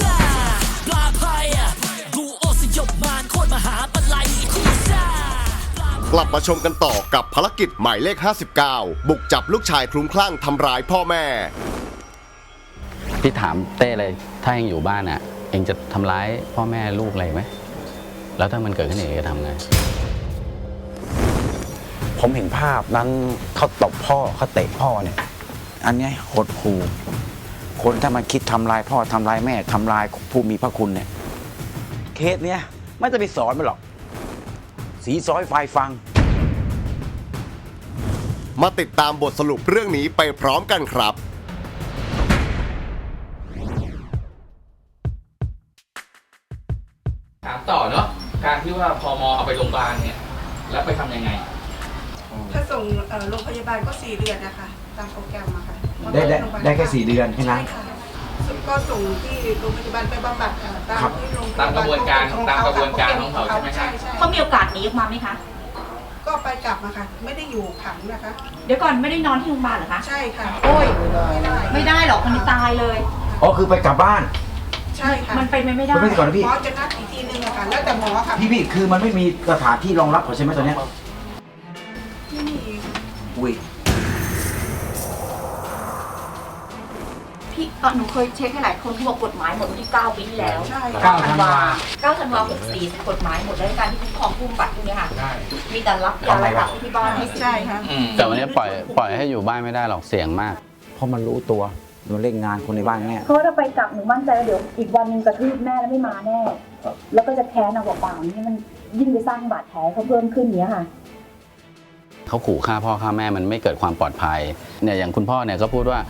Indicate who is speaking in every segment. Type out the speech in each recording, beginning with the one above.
Speaker 1: ซ่าปลาพายดูโอสยบมารโคตรมหาปลาไหลคู่ซ่าก
Speaker 2: ลับมาชมกันต่อกับภารกิจหมายเลข 59 บุกจับลูกชายคลุ้มคลั่งทำร้ายพ่อแม่
Speaker 3: พี่ถามเต้เลย ถ้าเองอยู่บ้านอะ เองจะทำร้ายพ่อแม่ลูกอะไรไหม แล้วถ้ามันเกิดขึ้นเองจะทำไง
Speaker 4: ผมเห็นภาพนั้นเขาตบพ่อเขาเตะพ่อเนี่ย อันเนี้ยหดหู คนถ้ามันคิดทำลายพ่อทำลายแม่ทำลายผู้มีพระคุณเนี่ยเคสเนี้ยไม่จะไปสอนมันหรอก สีซอยไฟฟัง
Speaker 2: มาติดตามบทสรุปเรื่องนี้ไปพร้อมกันครับ
Speaker 5: ถามต่อเนาะการที่ว่าพมเอาไปโรงพยาบาลเนี่ย แล้วไปทำยังไง
Speaker 6: ถ้าส่งเอ่อโรงพยาบาลก็สี่เดือนนะคะ ตามโปรแกรมอะค่ะ
Speaker 4: ได้ได้ได้แค่สี่เดือนแค่นั้น
Speaker 6: ใช่ค่ะก็ส่งที่โรงพยาบาลไปบำบัดค่ะตาม
Speaker 4: ครับ
Speaker 6: ที่โรงพยา
Speaker 5: ตา
Speaker 6: บาล
Speaker 5: มกระบวนการ
Speaker 6: ของ
Speaker 5: ตามกระบวนการ
Speaker 6: ค่ะ
Speaker 5: ของเขาใช่ไหมครับ
Speaker 6: ใช่ใช่
Speaker 7: เขามีโอกาสหนีออกมาไหมคะ
Speaker 6: ก็ไปกลับมาค่ะ ไม่ได้อยู่ขังนะคะ
Speaker 7: เดี๋ยวก่อนไม่ได้นอนที่โรงพยาบาลเหรอคะ
Speaker 6: ใช่ค่ะ
Speaker 7: โอ้ย
Speaker 6: ไม่ได้
Speaker 7: ไม่ได้หรอกมันตายเลย
Speaker 4: อ๋อคือไปกลับบ้าน
Speaker 6: ใช่ค่ะ
Speaker 7: มันเป็นไปไม่ได้
Speaker 4: คุณไม่ก่อนนะพี่
Speaker 6: หมอจะนัดอีกทีนึงอะค่ะ แล้วแต่หมอค่ะ
Speaker 4: พี่พี่คือมันไม่มีสถานที่รองรับเขาใช่ไหมตอนเนี้ย
Speaker 6: ไม่มี
Speaker 4: อุ้ย
Speaker 7: พี่เออหนูเคยเช็คให้หลายคนที่บอกกฎหมายหมดวันที่9ปีที่แล้ว
Speaker 6: ใช่
Speaker 4: เก้า
Speaker 6: ค่ะ
Speaker 4: ธันวา
Speaker 7: 9ธันวา64กฎหมายหมดแล้วการที่คุ้มครองผู้บำบัดพวกเนี้ยค่ะมีแต่รับยารักษาที่บ้านให้
Speaker 6: ใช่ค่ะ
Speaker 5: อืม
Speaker 3: แต่วันนี้ปล่อยปล่อยให้อยู่บ้านไม่ได้หรอกเสี่ยงมาก
Speaker 4: เพราะมันรู้ตัวมันเล่นงานคนในบ้านเนี่ย
Speaker 8: เพราะว่าถ้าไปกลับหนูมั่นใจว่าเดี๋ยวอีกวันหนึงกระทืบแม่แล้วไม่มาแน่ แล้วก็จะแค้นเอาเปล่าๆนี่มันยิ่งไปสร้างบาดแผลเขาเพิ่มขึ้นเนี้ยค่ะ
Speaker 3: เขาขู่ฆ่าพ่อฆ่าแม่มันไม่เกิดความปลอดภัยเนี่ยอย่างคุณพ่อเนี่ยก็พูดว่า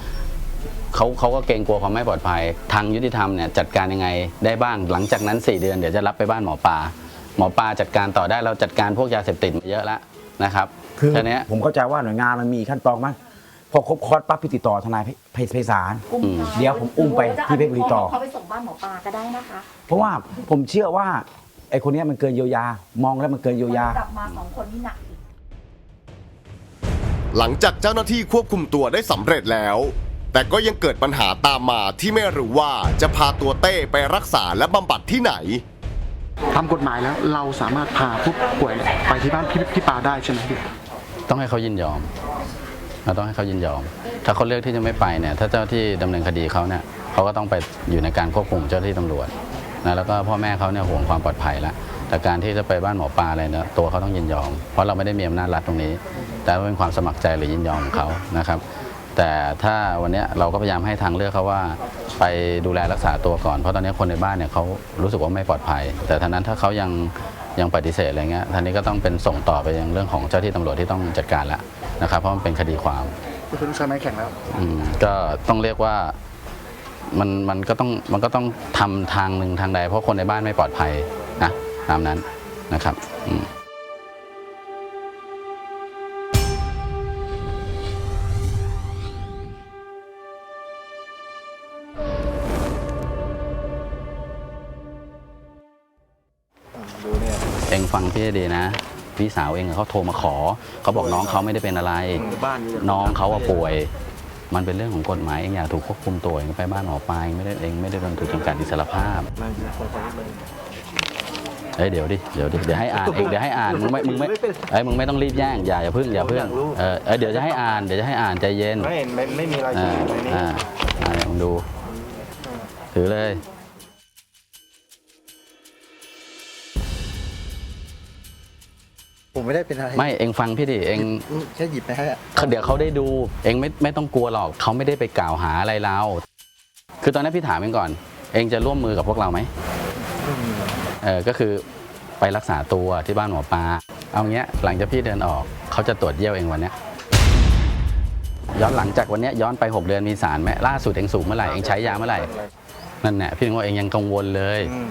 Speaker 3: เขาเขาก็เกรงกลัวความไม่ปลอดภัย ทางยุติธรรมเนี่ยจัดการยังไงได้บ้าง หลังจากนั้น 4 เดือนเดี๋ยวจะรับไปบ้านหมอปลาหมอปลาจัดการต่อได้เราจัดการพวกยาเสพติดมาเยอะแล้วนะครับ
Speaker 4: คือ
Speaker 3: ทีเนี้ย
Speaker 4: ผมเข้าใจว่าหน่วยงานมันมีขั้นตอนมั้งพอครบคอร์สปั๊บพี่ติดต่อทนายไพไพศาล
Speaker 7: อุ้ม
Speaker 3: อืม
Speaker 4: เดี๋ยวผมอุ้มไปที่เพชรบุรีต่อ
Speaker 7: เขาไปส่งบ้านหมอปลาก็ได้นะคะ
Speaker 4: เพราะว่าผมเชื่อว่าไอ้คนเนี้ยมันเกินเยียวยา มองแล้วมันเกินเยียวยา
Speaker 7: กลับมาสองคนนี่หนักอีก
Speaker 2: หลังจากเจ้าหน้าที่ควบคุมตัวได้สำเร็จแล้ว แต่ก็ยังเกิดปัญหาตามมาที่ไม่รู้ว่าจะพาตัวเต้ไปรักษาและบำบัดที่ไหน
Speaker 9: ตามกฎหมายแล้วเราสามารถพาผู้ป่วยเนี่ยไปที่บ้านพี่พี่ปาได้ใช่ไหมพี่
Speaker 3: ต้องให้เขายินยอมเราต้องให้เขายินยอม ถ้าเขาเลือกที่จะไม่ไปเนี่ย ถ้าเจ้าที่ดำเนินคดีเขาเนี่ยเขาก็ต้องไปอยู่ในการควบคุมเจ้าที่ตำรวจนะแล้วก็พ่อแม่เขาเนี่ยห่วงความปลอดภัยแล้วแต่การที่จะไปบ้านหมอปลาอะไรเนี่ยตัวเขาต้องยินยอม เพราะเราไม่ได้มีอำนาจรัฐตรงนี้ แต่ว่าเป็นความสมัครใจหรือยินยอมของเขานะครับ แต่ถ้าวันเนี้ยเราก็พยายามให้ทางเลือกเขาว่าไปดูแลรักษาตัวก่อน เพราะตอนนี้คนในบ้านเนี่ยเขารู้สึกว่าไม่ปลอดภัย แต่ท่านั้นถ้าเขายังยังปฏิเสธอะไรเงี้ยท่านนี้ก็ต้องเป็นส่งต่อไปยังเรื่องของเจ้าที่ตำรวจที่ต้องจัดการแล้วนะครับ เพราะมันเป็นคดีความ
Speaker 9: ก็คือต้องใช้ไม้แข็งแล้ว
Speaker 3: อืมก็ต้องเรียกว่ามันมันก็ต้องมันก็ต้องทำทางหนึ่งทางใด เพราะคนในบ้านไม่ปลอดภัยนะตามนั้นนะครับอืม เองฟังพี่ให้ดีนะพี่สาวเองเขาโทรมาขอเขาบอกน้องเขาไม่ได้เป็นอะไรน้องเขาอะป่วย มันเป็นเรื่องของกฎหมายเองอยากถูกควบคุมตัวเองไปบ้านหมอปลายไม่ได้เองไม่ได้โดนถูกจำกัดอิสรภาพเฮ้ยเดี๋ยวดิเดี๋ยวดิเดี๋ยวให้อ่านเองเดี๋ยวให้อ่านมึงไม่มึงไม่เอ้ยมึงไม่ต้องรีบแย่งอย่าอย่าพึ่งอย่าพึ่งเออเออเดี๋ยวจะให้อ่านเดี๋ยวจะให้อ่านใจเย็น
Speaker 9: ไม่ไม่ไม่มีราย
Speaker 3: อ่า
Speaker 9: ชื่อในนี้
Speaker 3: อ่าอ่าเนี่ยมึงดูถือเลย
Speaker 9: ผมไม่ได้เป็นอะไร
Speaker 3: ไม่เองฟังพี่ดิเอง
Speaker 9: แค่หยิบไปให้อะ
Speaker 3: เขาเดี๋ยวเขาได้ดู เองไม่ไม่ต้องกลัวหรอกเขาไม่ได้ไปกล่าวหาอะไรเรา คือตอนนี้พี่ถามเองก่อน เองจะร่วมมือกับพวกเราไหมเออก็คือไปรักษาตัวที่บ้านหมอปลาเอางี้หลังจากพี่เดินออกเขาจะตรวจเยี่ยวเองวันเนี้ยย้อนหลังจากวันเนี้ยย้อนไป 6 เดือนมีสารไหมล่าสุดเองสูบเมื่อไหร่เองใช้ยาเมื่อไหร่นั่นแหละพี่ถึงว่าเองยังกังวลเลย
Speaker 9: อืม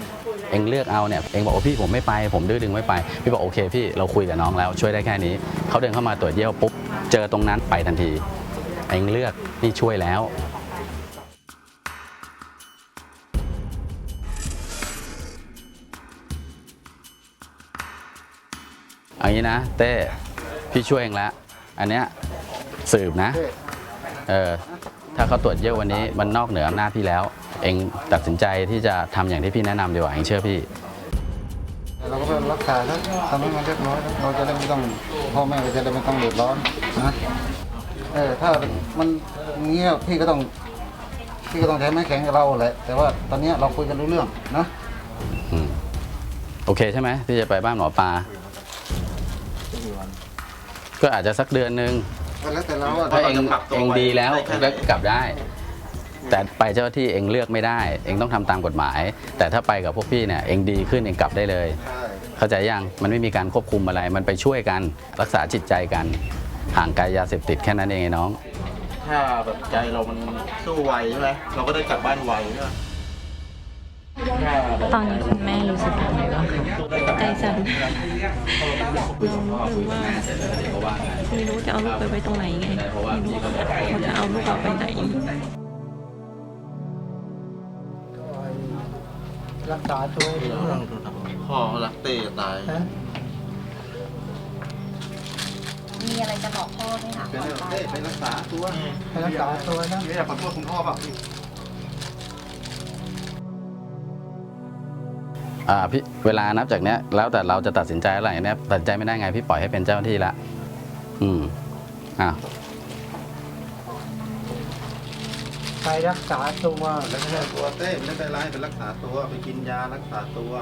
Speaker 3: เองเลือกเอาเนี่ยเองบอกว่าพี่ผมไม่ไปผมดื้อดึงไม่ไป พี่บอกโอเคพี่เราคุยกับน้องแล้วช่วยได้แค่นี้เขาเดินเข้ามาตรวจเยี่ยวปุ๊บเจอตรงนั้นไปทันที เองเลือกนี่ช่วยแล้วอันนี้นะเต้พี่ช่วยเองแล้วอันเนี้ยสืบนะ เออ ถ้าเขาตรวจเยี่ยววันนี้มันนอกเหนืออำนาจพี่แล้ว เองตัดสินใจที่จะทำอย่างที่พี่แนะนำดีกว่าเองเชื่อพี่
Speaker 10: เราก็ไปรักษาแล้วทำให้มันเรียบร้อยแล้วเราจะได้ไม่ต้องพ่อแม่ก็จะได้ไม่ต้องเดือดร้อนนะเออถ้ามันเงี้ยพี่ก็ต้องพี่ก็ต้องใช้ไม้แข็งกับเราแหละแต่ว่าตอนเนี้ยเราคุยกันรู้เรื่องนะ
Speaker 3: อืมโอเคใช่ไหมที่จะไปบ้านหมอปลาก็อาจจะสักเดือนนึง
Speaker 10: ก็ แล้วแต่เราอะ
Speaker 3: ถ้าเองเองดีแล้วก็กลับได้ แต่ไปเจ้าหน้าที่เองเลือกไม่ได้ เองต้องทำตามกฎหมาย แต่ถ้าไปกับพวกพี่เนี่ยเองดีขึ้นเองกลับได้เลย
Speaker 10: ใช่
Speaker 3: เข้าใจยังมันไม่มีการควบคุมอะไร มันไปช่วยกันรักษาจิตใจกันห่างไกลยาเสพติดแค่นั้นเองไอ้น้อง
Speaker 11: ถ้าแบบใจเรามันสู้ไวใช่ไหมเราก็ได้กลับบ้านไวใช่ไหม
Speaker 12: ตอนนี้คุณแม่รู้สึกยังไงบ้างคะใจสั่นเราไม่รู้ว่าไม่รู้จะเอาลูกไปไว้ตรงไหนไงไม่รู้ว่าเขาจะเอาลูกเราไปไหน
Speaker 10: รักษาตัวเอง
Speaker 11: พ่อรักเต้จะตาย
Speaker 7: มีอะไรจะบอกพ่อไหมคะ
Speaker 10: เป็นเต้ไปรักษาตัวไปรักษาตัวนะไม่อยากขอโทษคุณพ่อเปล่า
Speaker 3: อ่าพี่เวลานับจากเนี้ยแล้วแต่เราจะตัดสินใจอะไรเนี่ยตัดสินใจไม่ได้ไงพี่ปล่อยให้เป็นเจ้าหน้าที่ละอืมอ่า
Speaker 10: ไปรักษาตัว
Speaker 11: แล้วก็ตัวเต้ไม่ได้ไปร้ายไปรักษาตัวไปกินยารักษาตัว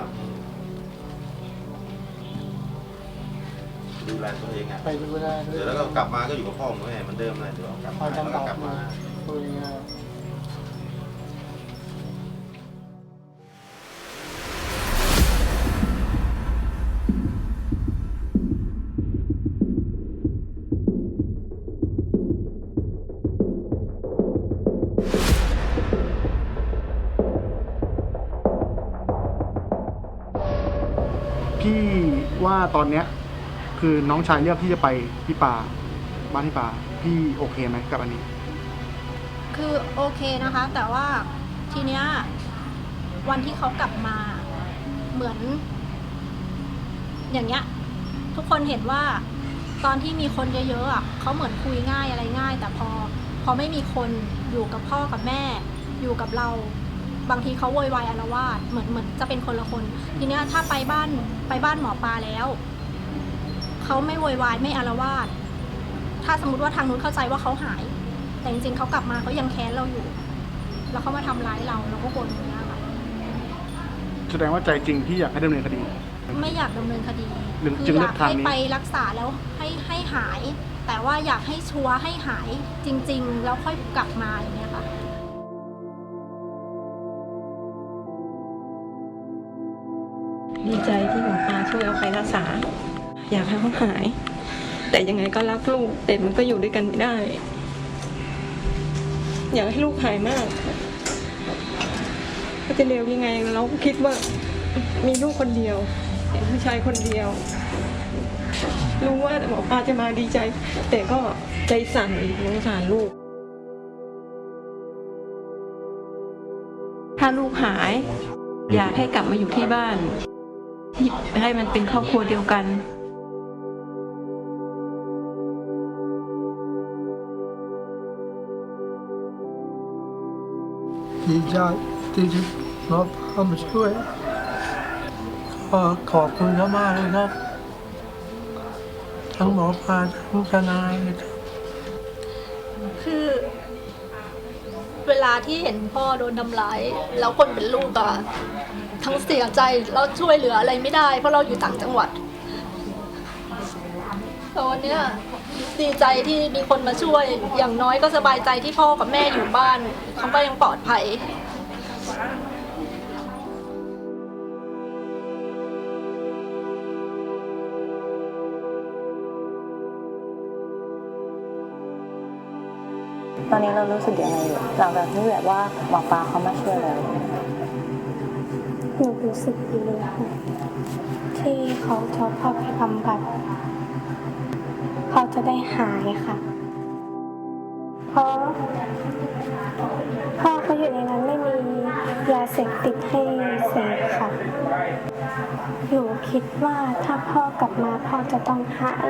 Speaker 11: ดูแลตัวเองอะ
Speaker 10: ไปดูแล
Speaker 11: เดี๋ยวแล้วก็กลับมาก็อยู่กับพ่อกับแม่เหมือนเดิมเลยเดี๋ยวกลับ
Speaker 10: พ
Speaker 11: มา
Speaker 10: อ
Speaker 11: แล้ว
Speaker 10: จำ
Speaker 11: ก็
Speaker 10: กัด
Speaker 11: กลับ
Speaker 10: มา
Speaker 11: มา
Speaker 10: คุย
Speaker 9: ตอนเนี้ย คือน้องชายเลือกที่จะไปที่ป่าบ้านที่ป่าพี่โอเคไหมกับอันนี้
Speaker 12: คือโอเคนะคะ แต่ว่าทีเนี้ยวันที่เขากลับมาเหมือน อย่างเงี้ย ทุกคนเห็นว่าตอนที่มีคนเยอะๆอะเขาเหมือนคุยง่ายอะไรง่าย แต่พอ พอไม่มีคนอยู่กับพ่อกับแม่ อยู่กับเรา บางทีเขาโวยวายอารวาสเหมือนเหมือนจะเป็นคนละคน ทีเนี้ยถ้าไปบ้านไปบ้านหมอปลาแล้วเขาไม่โวยวายไม่อารวาสถ้าสมมติว่าทางนู้นเข้าใจว่าเขาหาย แต่จริงๆเขากลับมาเขายังแค้นเราอยู่ แล้วเขามาทำร้ายเราเราก็ควรอย่างเงี้ยค่ะ
Speaker 9: แสดงว่าใจจริงพี่อยากให้ดำเนินคดี
Speaker 12: ไม่อยากดำเนินคดี
Speaker 9: หรือ
Speaker 12: คื
Speaker 9: จึง
Speaker 12: อ
Speaker 9: เลื
Speaker 12: อ
Speaker 9: อก
Speaker 12: ยาก
Speaker 9: ทาง
Speaker 12: ให้
Speaker 9: นี้
Speaker 12: ไปรักษาแล้วให้ให้หาย แต่ว่าอยากให้ชัวร์ให้หายจริง ๆ แล้วค่อยกลับมาอย่างเงี้ยค่ะ
Speaker 13: ดีใจที่หมอปลาช่วยเอาไปรักษา อยากให้เขาหาย แต่ยังไงก็รักลูกแต่มันก็อยู่ด้วยกันไม่ได้ อยากให้ลูกหายมากก็จะเร็วยังไงเราก็คิดว่ามีลูกคนเดียวผู้ชายคนเดียว รู้ว่าหมอปลาจะมาดีใจ แต่ก็ใจสั่นสงสารลูก ถ้าลูกหาย อยากให้กลับมาอยู่ที่บ้าน ให้มันเป็นครอบครัวเดียวกัน
Speaker 10: ดีใจที่จะรับเข้ามาช่วยก็ขอบคุณเขามากเลยครับ ทั้งหมอปลาทั้งทนายเลยครับ
Speaker 12: คือ เวลาที่เห็นพ่อโดนทำร้าย แล้วคนเป็นลูกอะ ทั้งเสียใจแล้วช่วยเหลืออะไรไม่ได้ เพราะเราอยู่ต่างจังหวัดแต่วันเนี้ยดีใจที่มีคนมาช่วยอย่างน้อยก็สบายใจที่พ่อกับแม่อยู่บ้านเขาก็ยังปลอดภัย
Speaker 8: ตอนนี้เรารู้สึกยังไงอยู่หลังจากที่แบบว่าหมอปลาเขามาช่วยแล้ว
Speaker 12: หนูรู้สึกดีค่ะที่เขาชอบพ่อไปบำบัดเขาจะได้หายค่ะ เพราะพ่อเขาอยู่ในนั้นไม่มียาเสพติดให้เสพค่ะ หนูคิดว่าถ้าพ่อกลับมาพ่อจะต้องหาย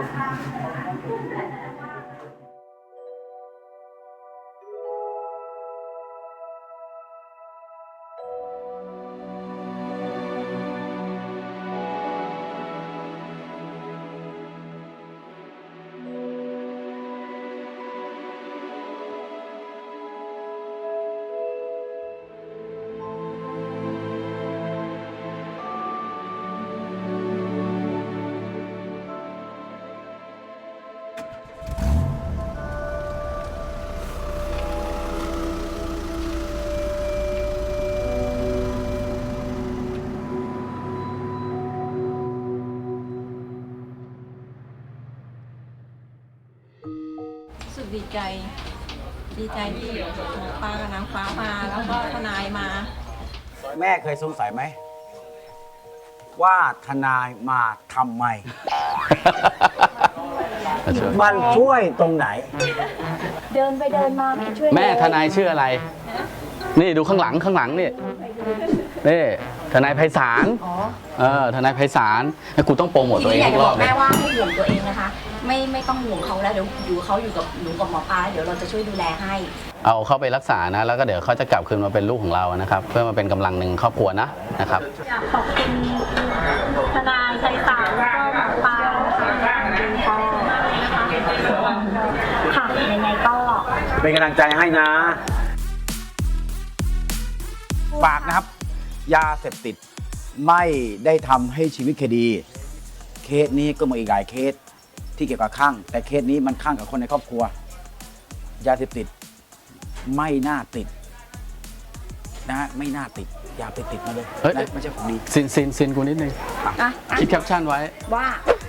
Speaker 13: ใจ ดีใจที่หมอปลากับนางฟ้ามาแล้วก็ทนายมา
Speaker 4: แม่เคยสงสัยไหม ว่าทนายมาทำไม มันช่วยตรงไหน
Speaker 8: เดินไปเดินมาไม่ช่วย
Speaker 3: แม่
Speaker 8: เลย
Speaker 3: ทนายชื่ออะไร นี่ดูข้างหลังข้างหลังนี่นี่ทนายไพศาล
Speaker 7: อ๋อ
Speaker 3: เออทนายไพศาลให้กูต้องโปรโมท
Speaker 7: ที
Speaker 3: ตัวเอ
Speaker 7: นี้
Speaker 3: ง
Speaker 7: อยาก
Speaker 3: อี
Speaker 7: จะ
Speaker 3: กร
Speaker 7: บ
Speaker 3: อ
Speaker 7: อบก
Speaker 3: เลย
Speaker 7: แม่ว่าให้ห่วงตัวเองนะคะ ไม่ไม่ต้องห่วงเขาแล้วเดี๋ยวอยู่เขาอยู่กับหนูกับหมอปลาเดี๋ยวเราจะช่วยดูแลให้
Speaker 3: เอาเข้าไปรักษานะ แล้วก็เดี๋ยวเขาจะกลับคืนมาเป็นลูกของเรานะครับ เพื่อมาเป็นกำลังหนึ่งครอบครัวนะนะครับ
Speaker 12: อยากขอบคุณทนายไทยสารแล้วก็หมอปลาค่ะเป็นพอมากเลยนะคะ
Speaker 8: ค่ะยังไงก็
Speaker 4: เป็นกำลังใจให้นะ ฝากนะครับ ยาเสพติดไม่ได้ทำให้ชีวิตคดี เคสนี้ก็เหมือนอีกหลายเคส ที่เกี่ยวกับข้าง แต่เคสนี้มันข้างกับคนในครอบครัว ยาเสพติดไม่น่าติดนะฮะไม่น่าติด อย่าไปติดมาเลย
Speaker 3: เฮ้ย
Speaker 4: นะไม่ใช่ของดี
Speaker 3: ซินซินซินกูนิดนึง
Speaker 7: อะอะ
Speaker 3: คิดแคปชั่นไว้
Speaker 7: ว่า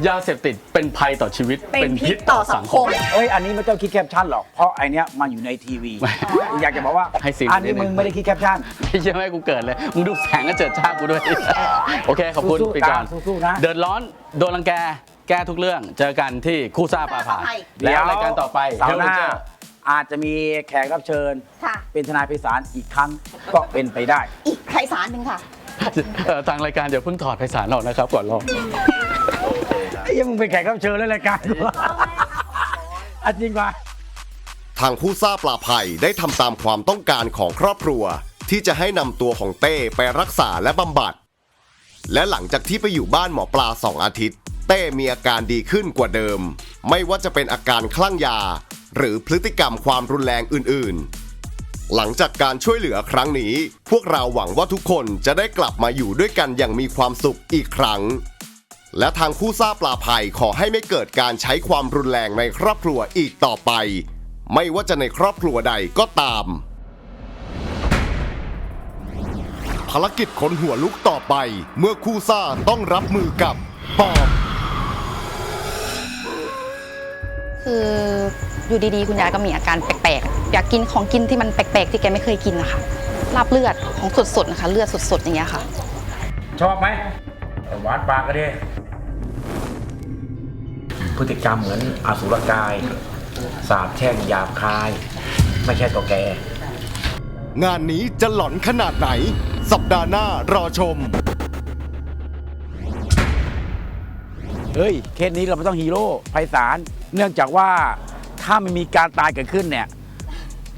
Speaker 3: ยาเสพติดเป็นภัยต่อชีวิต
Speaker 7: เป็นพิษต่อสังคม
Speaker 4: เอ้ย อันนี้ไม่ต้องคิดแคปชั่นหรอก เพราะไอเนี้ยมาอยู่ในทีวี อยากจะบอกว่า
Speaker 3: ให้ซิน
Speaker 4: อันนี้
Speaker 3: นิดนึง
Speaker 4: มึงไม่ได้คิดแคปชั่น
Speaker 3: ไม่ใช่ไหมกูเกิดเลย มึงดูแสงก็เจิดจ้ากูด้วย โอเค ขอบคุณ
Speaker 4: สู้ๆ
Speaker 3: ปีก่อน
Speaker 4: ตามสู้ๆนะ
Speaker 3: เดือดร้อน โดนรังแก แก้ทุกเรื่องเจอกันที่คู่ซ่าปลาผาแล้วรายการต่อไป
Speaker 4: เสาร์หน้า
Speaker 3: เจอ
Speaker 4: อาจจะมีแขกรับเชิญ
Speaker 7: ค่ะ
Speaker 4: เป็นทนายไพศาลอีกครั้งก็เป็นไปได้
Speaker 7: อีกใครสารหนึ่งค่ะ
Speaker 3: เอ่อทางรายการเดี๋ยวเพิ่งถอดไพศาลออกนะครับ ก่อนรอบ
Speaker 4: ไอ้ยังมึงเป็นแขกรับเชิญแล้วรายการอันจริงป่ะ
Speaker 2: ทางผู้ซ่าปลาภัยได้ทำตามความต้องการของครอบครัว ที่จะให้นำตัวของเต้ไปรักษาและบำบัด และหลังจากที่ไปอยู่บ้านหมอปลาสองอาทิตย์ เต้มีอาการดีขึ้นกว่าเดิม ไม่ว่าจะเป็นอาการคลั่งยา หรือพฤติกรรมความรุนแรงอื่นๆ หลังจากการช่วยเหลือครั้งนี้ พวกเราหวังว่าทุกคนจะได้กลับมาอยู่ด้วยกันอย่างมีความสุขอีกครั้ง และทางผู้ซ่าปลาภัยขอให้ไม่เกิดการใช้ความรุนแรงในครอบครัวอีกต่อไป ไม่ว่าจะในครอบครัวใดก็ตาม ภารกิจคนหัวลุกต่อไป เมื่อคู่ซ่าต้องรับมือกับปอบ
Speaker 14: คืออยู่ดีๆ คุณยายก็มีอาการแปลกๆ อยากกินของกินที่มันแปลกๆ ที่แกไม่เคยกินนะคะลาบเลือดของสดๆนะคะ เลือดสดๆอย่างเงี้ยค่ะ
Speaker 4: ชอบไหมหวานปากก็ดีพฤติกรรมเหมือนอสุรกาย สาบแช่งหยาบคาย ไม่ใช่ตัวแก
Speaker 2: งานนี้จะหลอนขนาดไหน สัปดาห์หน้ารอชม
Speaker 4: เฮ้ย เคสนี้เราไม่ต้องฮีโร่ไพศาล เนื่องจากว่าถ้ามันมีการตายเกิดขึ้นเนี่ย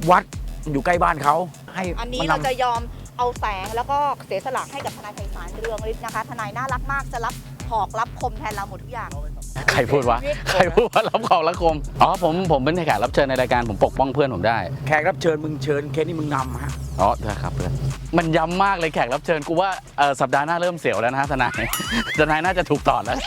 Speaker 4: วัดอยู่ใกล้บ้านเขาให้
Speaker 7: อันนี้
Speaker 4: มัน
Speaker 7: เรา
Speaker 4: นำ
Speaker 7: จะยอมเอาแสงแล้วก็เสียสละให้กับทนายไพศาลเรืองฤทธิ์นะคะ ทนายน่ารักมากจะรับหอกรับคมแทนเราหมดทุกอย่าง
Speaker 3: ใครพูดวะ ใครพูดว่ารับของละคม อ๋อผมผมเป็นแขกรับเชิญในรายการผมปกป้องเพื่อนผมได้
Speaker 4: แขกรับเชิญมึงเชิญเคสนี้มึงนำฮะ
Speaker 3: อ๋อได้ครับเพื่อนมันย้ำมากเลยแขกรับเชิญกูว่าเอ่อสัปดาห์หน้าเริ่มเสียวแล้วนะฮะทนาย ทนายน่าจะถูกต่อแล้ว